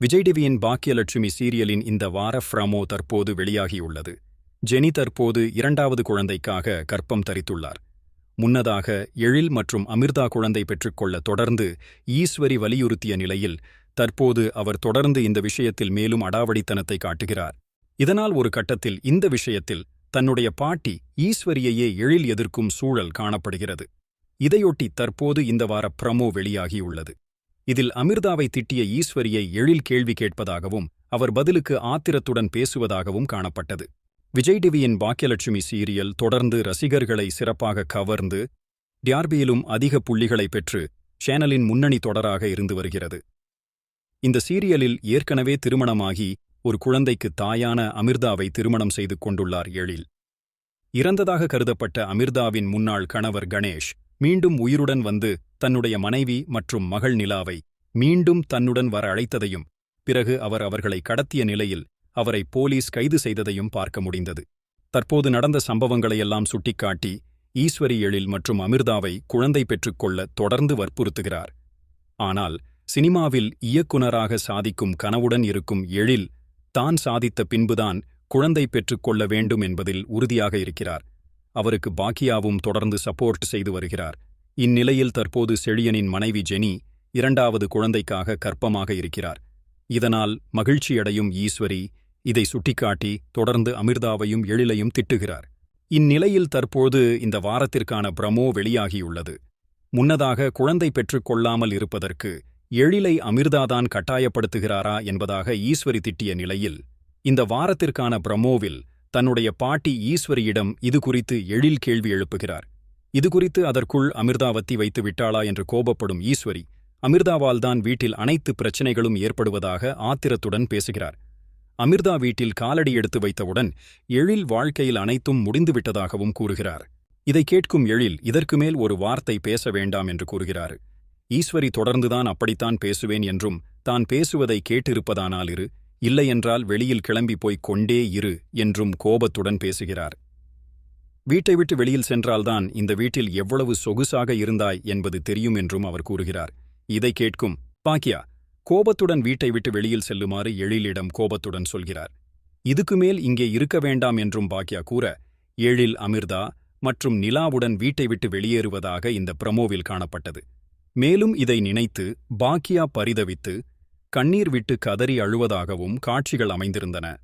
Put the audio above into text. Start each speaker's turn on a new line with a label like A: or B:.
A: விஜய் டிவியின் பாக்கியலட்சுமி சீரியலின் இந்த வார ஃப்ரமோ தற்போது வெளியாகியுள்ளது. ஜெனி தற்போது இரண்டாவது குழந்தைக்காக கர்ப்பம் தரித்துள்ளார். முன்னதாக எழில் மற்றும் அமிர்தா குழந்தை பெற்றுக்கொள்ள தொடர்ந்து ஈஸ்வரி வலியுறுத்திய நிலையில் தற்போது அவர் தொடர்ந்து இந்த விஷயத்தில் மேலும் அடாவடித்தனத்தை காட்டுகிறார். இதனால் ஒரு கட்டத்தில் இந்த விஷயத்தில் தன்னுடைய பாட்டி ஈஸ்வரியையே எழில் எதிர்க்கும் சூழல் காணப்படுகிறது. இதையொட்டி தற்போது இந்த வார பிரமோ வெளியாகியுள்ளது. இதில் அமிர்தாவை திட்டிய ஈஸ்வரியை எழில் கேள்வி கேட்பதாகவும் அவர் பதிலுக்கு ஆத்திரத்துடன் பேசுவதாகவும் காணப்பட்டது. விஜய் டிவியின் பாக்கியலட்சுமி சீரியல் தொடர்ந்து ரசிகர்களை சிறப்பாக கவர்ந்து டியார்பியிலும் அதிக புள்ளிகளை பெற்று சேனலின் முன்னணி தொடராக இருந்து வருகிறது. இந்த சீரியலில் ஏற்கனவே திருமணமாகி ஒரு குழந்தைக்கு தாயான அமிர்தாவை திருமணம் செய்து கொண்டுள்ளார் எழில். இறந்ததாக கருதப்பட்ட அமிர்தாவின் முன்னாள் கணவர் கணேஷ் மீண்டும் உயிருடன் வந்து தன்னுடைய மனைவி மற்றும் மகள் நிலாவை மீண்டும் தன்னுடன் வர அழைத்ததையும் பிறகு அவர் அவர்களை கடத்திய நிலையில் அவரை போலீஸ் கைது செய்ததையும் பார்க்க முடிந்தது. தற்போது நடந்த சம்பவங்களையெல்லாம் சுட்டிக்காட்டி ஈஸ்வரி எழில் மற்றும் அமிர்தாவை குழந்தை பெற்றுக்கொள்ள தொடர்ந்து வற்புறுத்துகிறார். ஆனால் சினிமாவில் இயக்குனராக சாதிக்கும் கனவுடன் இருக்கும் எழில் தான் சாதித்த பின்புதான் குழந்தை பெற்றுக்கொள்ள வேண்டும் என்பதில் உறுதியாக இருக்கிறார். அவருக்கு பாக்கியாவும் தொடர்ந்து சப்போர்ட் செய்து வருகிறார். இந்நிலையில் தற்போது செழியனின் மனைவி ஜெனி இரண்டாவது குழந்தைக்காக கற்பமாக இருக்கிறார். இதனால் மகிழ்ச்சியடையும் ஈஸ்வரி இதை சுட்டிக்காட்டி தொடர்ந்து அமிர்தாவையும் எழிலையும் திட்டுகிறார். இந்நிலையில் தற்போது இந்த வாரத்திற்கான பிரமோ வெளியாகியுள்ளது. முன்னதாக குழந்தை பெற்றுக் கொள்ளாமல் இருப்பதற்கு எழிலை அமிர்தாதான் கட்டாயப்படுத்துகிறாரா என்பதாக ஈஸ்வரி திட்டிய நிலையில் இந்த வாரத்திற்கான பிரமோவில் தன்னுடைய பாட்டி ஈஸ்வரியிடம் இது குறித்து எழில் கேள்வி எழுப்புகிறார். இது குறித்து அதற்குள் அமிர்தாவத்தி வைத்து விட்டாளா என்று கோபப்படும் ஈஸ்வரி அமிர்தாவால்தான் வீட்டில் அனைத்து பிரச்சனைகளும் ஏற்படுவதாக ஆத்திரத்துடன் பேசுகிறார். அமிர்தா வீட்டில் காலடி எடுத்து வைத்தவுடன் எழில் வாழ்க்கையில் அனைத்தும் முடிந்துவிட்டதாகவும் கூறுகிறார். இதை கேட்கும் எழில் இதற்கு மேல் ஒரு வார்த்தை பேச வேண்டாம் என்று கூறுகிறார். ஈஸ்வரி தொடர்ந்துதான் அப்படித்தான் பேசுவேன் என்றும் தான் பேசுவதை கேட்டிருப்பதானால் இரு இல்லையென்றால் வெளியில் கிளம்பி போய்க் கொண்டே இரு என்றும் கோபத்துடன் பேசுகிறார். வீட்டை விட்டு வெளியில் சென்றால்தான் இந்த வீட்டில் எவ்வளவு சொகுசாக இருந்தாய் என்பது தெரியும் என்றும் அவர் கூறுகிறார். இதை கேட்கும் பாக்கியா கோபத்துடன் வீட்டை விட்டு வெளியில் செல்லுமாறு எழிலிடம் கோபத்துடன் சொல்கிறார். இதுக்கு மேல் இங்கே இருக்க வேண்டாம் என்றும் பாக்கியா கூற எழில் அமிர்தா மற்றும் நிலாவுடன் வீட்டை விட்டு வெளியேறுவதாக இந்த பிரமோவில் காணப்பட்டது. மேலும் இதை நினைத்து பாக்கியா பரிதவித்து கண்ணீர் விட்டு கதறி அழுவதாகவும் காட்சிகள் அமைந்திருந்தன.